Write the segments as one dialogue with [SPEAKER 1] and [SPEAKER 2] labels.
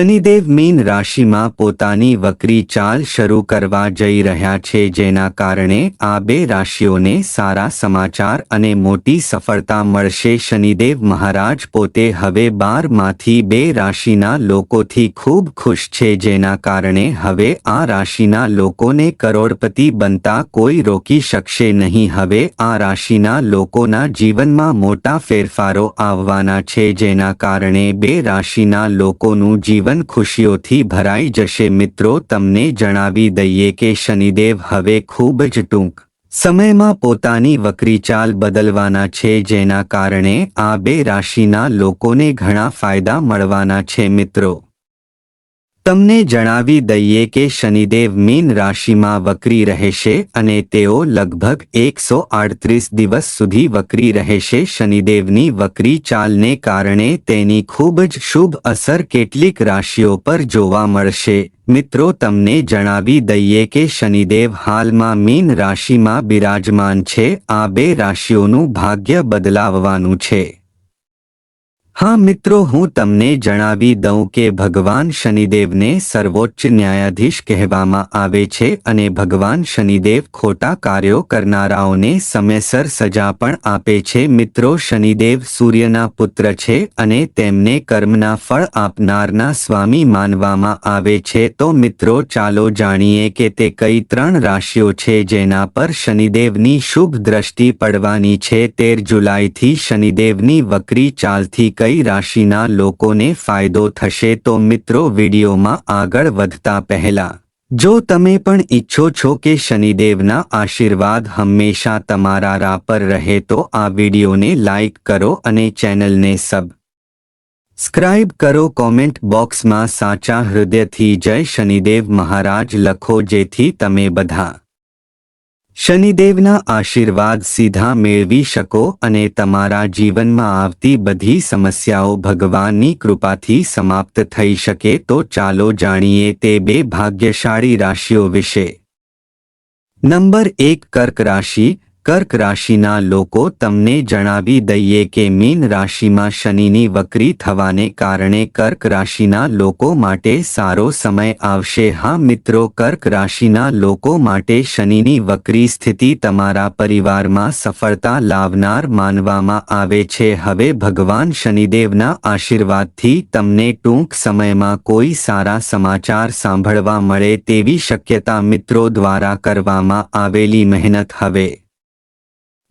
[SPEAKER 1] Shanidev mean રાશિમાં પોતાની વક્રી ચાલ શરૂ કરવા જઈ રહ્યા છે જેના કારણે આ બે રાશિઓને સારા સમાચાર અને મોટી સફળતા મળશે. શનિદેવ મહારાજ પોતે હવે બારમાંથી બે રાશિના લોકોથી ખૂબ ખુશ છે જેના કારણે હવે આ રાશિના લોકોને કરોડપતિ બનતા કોઈ રોકી શકશે નહીં. હવે આ રાશિના લોકોના જીવનમાં મોટા ફેરફારો આવવાના છે જેના કારણે બે રાશિના લોકોનું જીવન ખુશીઓથી ભરાઈ જશે. મિત્રો, તમને જણાવી દઈએ કે શનિદેવ હવે ખૂબ જ ટૂંક સમયમાં પોતાની વક્રી ચાલ બદલવાના છે, જેના કારણે આ બે રાશિના લોકોને ઘણા ફાયદા મળવાના છે, મિત્રો. તમને જણાવી દઈએ કે શનિદેવ મીન રાશિમાં વક્રી રહેશે અને તેઓ લગભગ એકસો આડત્રીસ દિવસ સુધી વક્રી રહેશે. શનિદેવની વક્રી ચાલને કારણે તેની ખૂબ જ શુભ અસર કેટલીક રાશિઓ પર જોવા મળશે. મિત્રો, તમને જણાવી દઈએ કે શનિદેવ હાલમાં મીન રાશિમાં બિરાજમાન છે. આ બે રાશિઓનું ભાગ્ય બદલાવવાનું છે. હા મિત્રો, હું તમને જણાવી દઉં કે ભગવાન શનિદેવને સર્વોચ્ચ ન્યાયાધીશ કહેવામાં આવે છે અને ભગવાન શનિદેવ ખોટા કાર્યો કરનારાઓને સમયસર સજા પણ આપે છે. મિત્રો, શનિદેવ સૂર્યના પુત્ર છે અને તેમને કર્મના ફળ આપનારના સ્વામી માનવામાં આવે છે. તો મિત્રો, ચાલો જાણીએ કે તે કઈ ત્રણ રાશિઓ છે જેના પર શનિદેવની શુભ દ્રષ્ટિ પડવાની છે. તેર જુલાઈથી શનિદેવની વક્રી ચાલથી કઈ રાશિના લોકોને ફાયદો થશે તો મિત્રો વિડીયોમાં આગળ વધતા પહેલા, જો તમે પણ ઈચ્છો છો કે શનિદેવના આશીર્વાદ હંમેશા તમારા રા પર રહે તો આ વિડીયોને લાઇક કરો અને ચેનલને સબ સ્ક્રાઇબ કરો. કોમેન્ટ બોક્સમાં સાચા હૃદયથી જય શનિદેવ મહારાજ લખો જેથી તમે બધા શનિદેવના આશીર્વાદ સીધા મેળવી શકો અને તમારા જીવનમાં આવતી બધી સમસ્યાઓ ભગવાનની કૃપાથી સમાપ્ત થઈ શકે તો ચાલો જાણીએ તે બે ભાગ્યશાળી રાશિઓ વિશે. નંબર એક કર્ક રાશિ કર્ક રાશિના લોકો તમને જણાવી દઈએ કે મીન રાશિમાં શનિની વક્રી થવાને કારણે કર્ક રાશિના લોકો માટે સારો સમય આવશે. હા મિત્રો, કર્ક રાશિના લોકો માટે શનિની વક્રી સ્થિતિ તમારા પરિવારમાં સફળતા લાવનાર માનવામાં આવે છે. હવે ભગવાન શનિદેવના આશીર્વાદથી તમને ટૂંક સમયમાં કોઈ સારા સમાચાર સાંભળવા મળે તેવી શક્યતા મિત્રો દ્વારા કરવામાં આવેલી મહેનત હવે.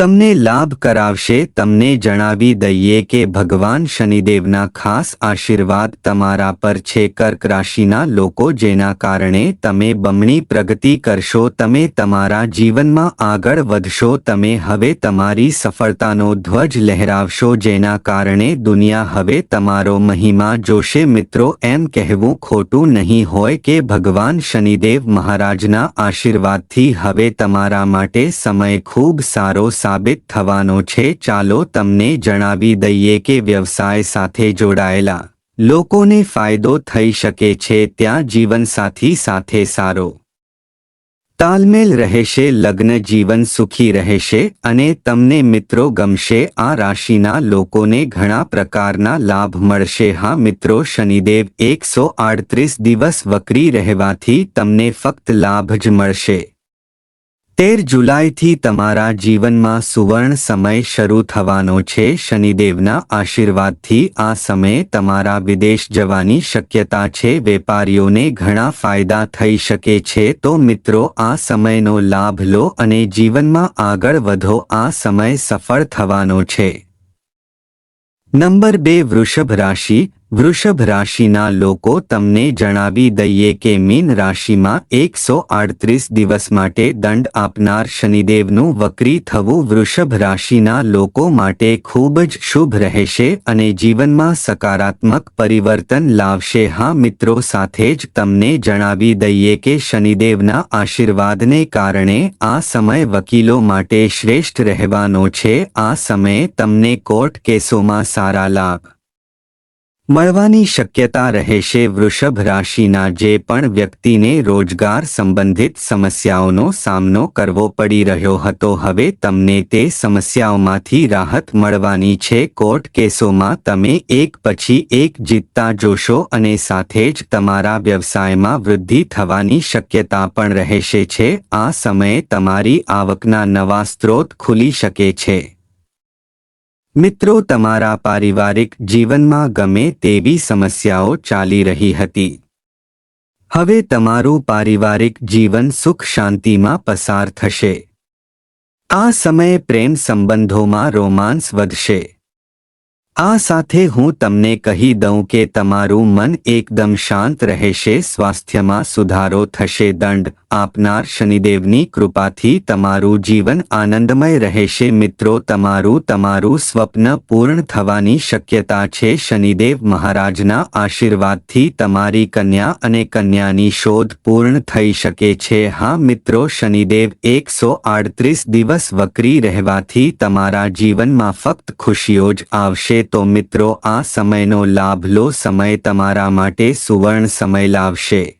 [SPEAKER 1] તમને લાભ કરાવશે, તમને જણાવી દઈએ કે ભગવાન શનિદેવના ખાસ આશીર્વાદ તમારા પર છે. કર્ક રાશિના લોકો જેના કારણે તમે બમણી પ્રગતિ કરશો, તમે તમારા જીવનમાં આગળ વધશો, તમે હવે તમારી સફળતાનો ધ્વજ લહેરાવશો, જેના કારણે દુનિયા હવે તમારો મહિમા જોશે. મિત્રો, એમ કહેવું ખોટું નહીં હોય કે ભગવાન શનિદેવ મહારાજના આશીર્વાદથી હવે તમારા માટે સમય ખૂબ સારો સાબિત થવાનો છે, ચાલો તમને જણાવી દઈએ કે વ્યવસાય સાથે જોડાયેલા લોકોને ફાયદો થઈ શકે છે, ત્યાં જીવનસાથી સાથે સારો તાલમેલ રહેશે, લગ્ન જીવન સુખી રહેશે અને તમને મિત્રો ગમશે, આ રાશિના લોકોને ઘણા પ્રકારના લાભ મળશે. હા મિત્રો, શનિદેવ એકસો આડત્રીસ દિવસ વકરી રહેવાથી તમને ફક્ત લાભ જ મળશે. તેર જુલાઈથી તમારા જીવનમાં સુવર્ણ સમય શરૂ થવાનો છે. શનિદેવના આશીર્વાદથી આ સમયે તમારા વિદેશ જવાની શક્યતા છે. વેપારીઓને ઘણા ફાયદા થઈ શકે છે. તો મિત્રો, આ સમયનો લાભ લો અને જીવનમાં આગળ વધો. આ સમય સફળ થવાનો છે. નંબર બે, વૃષભ રાશિ. વૃષભ રાશિના લોકો તમને જણાવી દઈએ કે મીન રાશિમાં એકસો આડત્રીસ દિવસ માટે દંડ આપનાર શનિદેવનું વક્રી થવું વૃષભ રાશિના લોકો માટે ખૂબ જ શુભ રહેશે અને જીવનમાં સકારાત્મક પરિવર્તન લાવશે. હા, મિત્રો, સાથે જ તમને જણાવી દઈએ કે શનિદેવના આશીર્વાદને કારણે આ સમય વકીલો માટે શ્રેષ્ઠ રહેવાનો છે. આ સમયે તમને કોર્ટ કેસોમાં સારા લાભ મળવાની શક્યતા રહેશે વૃષભ રાશિના જે પણ વ્યક્તિને રોજગાર સંબંધિત સમસ્યાઓનો સામનો કરવો પડી રહ્યો હતો, હવે તમને તે સમસ્યાઓમાંથી રાહત મળવાની છે. કોર્ટ કેસોમાં તમે એક પછી એક જીતતા જોશો અને સાથે જ તમારા વ્યવસાયમાં વૃદ્ધિ થવાની શક્યતા પણ રહેશે છે. આ સમયે તમારી આવકના નવા સ્ત્રોત ખુલી શકે છે. મિત્રો, તમારા પારિવારિક જીવનમાં ગમે તેવી સમસ્યાઓ ચાલી રહી હતી. હવે તમારું પારિવારિક જીવન સુખ શાંતિમાં પસાર થશે. આ સમયે પ્રેમ સંબંધોમાં રોમાન્સ વધશે. આ સાથે હું તમને કહી દઉં કે તમારું મન એકદમ શાંત રહેશે, સ્વાસ્થ્યમાં સુધારો થશે, દંડ આપનાર શનિદેવની કૃપાથી તમારું જીવન આનંદમય રહેશે. મિત્રો, તમારું તમારું સ્વપ્ન પૂર્ણ થવાની શક્યતા છે. શનિદેવ મહારાજના આશીર્વાદથી તમારી કન્યા અને કન્યાની શોધ પૂર્ણ થઈ શકે છે. હા, મિત્રો, શનિદેવ એકસો આડત્રીસ દિવસ વકરી રહેવાથી તમારા જીવનમાં ફક્ત ખુશીઓ જ આવશે. તો મિત્રો આ સમયનો લાભ લો સમય તમારા માટે સુવર્ણ સમય લાવશે.